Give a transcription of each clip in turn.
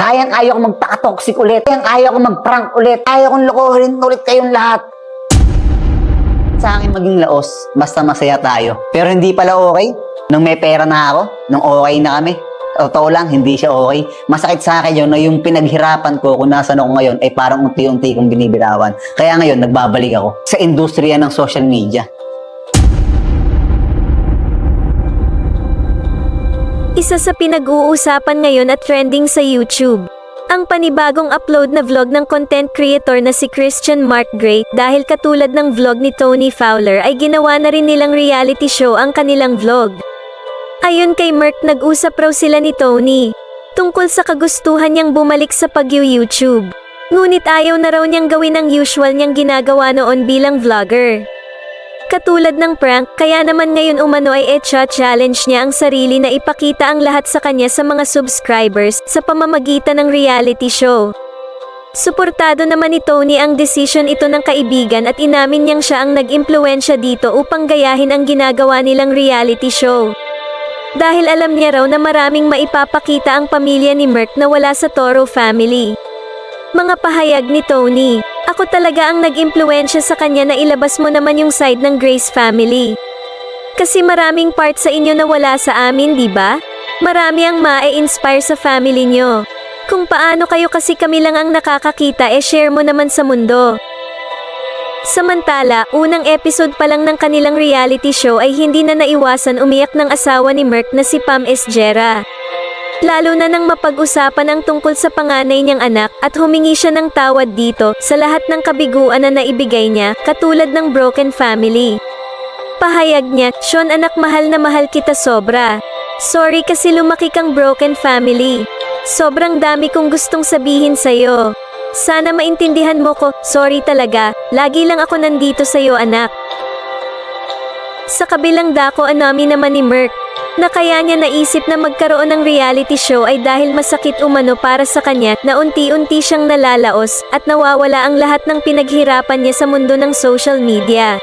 Kayang-kaya ko magpaka-toxic ulit. Kayang-kaya ko mag-prank ulit. Kaya kong lokohin ulit kayong lahat. Sa akin maging laos, basta masaya tayo. Pero hindi pala okay. Nung may pera na ako, nung okay na kami. Totoo lang, hindi siya okay. Masakit sa akin yun na yung pinaghirapan ko kung nasan ako ngayon ay parang unti-unti kong binibitawan. Kaya ngayon, nagbabalik ako sa industriya ng social media. Isa sa pinag-uusapan ngayon at trending sa YouTube. Ang panibagong upload na vlog ng content creator na si Christian Mark Gray dahil katulad ng vlog ni Tony Fowler ay ginawa na rin nilang reality show ang kanilang vlog. Ayon kay Mark nag-usap raw sila ni Tony tungkol sa kagustuhan niyang bumalik sa pag-YouTube. Ngunit ayaw na raw niyang gawin ang usual niyang ginagawa noon bilang vlogger. Katulad ng prank, kaya naman ngayon umano ay etcha challenge niya ang sarili na ipakita ang lahat sa kanya sa mga subscribers sa pamamagitan ng reality show. Suportado naman ni Tony ang decision ito ng kaibigan at inamin niyang siya ang nag-impluensya dito upang gayahin ang ginagawa nilang reality show. Dahil alam niya raw na maraming maipapakita ang pamilya ni Merck na wala sa Toro family. Mga pahayag ni Tony, ako talaga ang nag-impluensya sa kanya na ilabas mo naman yung side ng Grace family. Kasi maraming part sa inyo na wala sa amin, di ba? Marami ang ma-inspire sa family nyo. Kung paano kayo kasi kami lang ang nakakakita e share mo naman sa mundo. Samantala, unang episode pa lang ng kanilang reality show ay hindi na naiwasan umiyak ng asawa ni Merck na si Pam Esjera. Lalo na nang mapag-usapan ang tungkol sa panganay niyang anak at humingi siya ng tawad dito sa lahat ng kabiguan na naibigay niya katulad ng broken family. Pahayag niya, Sean anak mahal na mahal kita sobra. Sorry kasi lumaki kang broken family. Sobrang dami kong gustong sabihin sa'yo. Sana maintindihan mo ko, sorry talaga, lagi lang ako nandito sa'yo anak. Sa kabilang dako anami naman ni Merck, na kaya niya naisip na magkaroon ng reality show ay dahil masakit umano para sa kanya na unti-unti siyang nalalaos at nawawala ang lahat ng pinaghirapan niya sa mundo ng social media.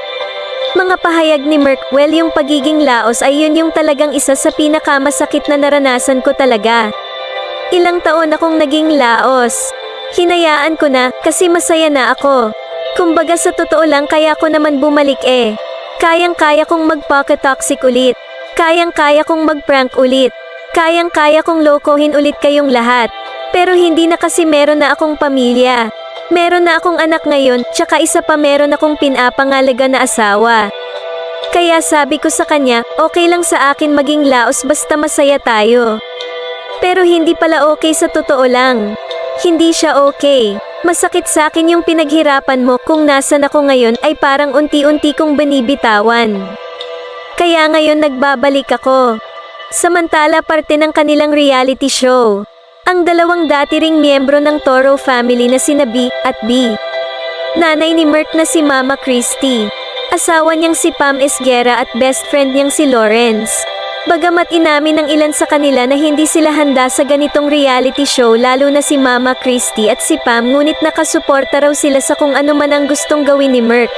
Mga pahayag ni Merck, well yung pagiging laos ay yun yung talagang isa sa pinakamasakit na naranasan ko talaga. Ilang taon akong naging laos. Hinayaan ko na kasi masaya na ako. Kumbaga sa totoo lang kaya ko naman bumalik eh. Kayang-kaya kong magpaka-toxic ulit. Kayang-kaya kong mag-prank ulit. Kayang-kaya kong lokohin ulit kayong lahat. Pero hindi na kasi meron na akong pamilya. Meron na akong anak ngayon, tsaka isa pa meron akong pinapangalaga na asawa. Kaya sabi ko sa kanya, okay lang sa akin maging laos basta masaya tayo. Pero hindi pala okay sa totoo lang. Hindi siya okay. Masakit sa akin yung pinaghirapan mo kung nasan ako ngayon ay parang unti-unti kong binibitawan. Kaya ngayon nagbabalik ako. Samantala parte ng kanilang reality show. Ang dalawang dati ring miyembro ng Toro family na sina B at B. Nanay ni Mert na si Mama Christy. Asawa niyang si Pam Esguera at best friend niyang si Lawrence. Bagamat inamin ng ilan sa kanila na hindi sila handa sa ganitong reality show lalo na si Mama Christy at si Pam ngunit nakasuporta raw sila sa kung ano man ang gustong gawin ni Merck.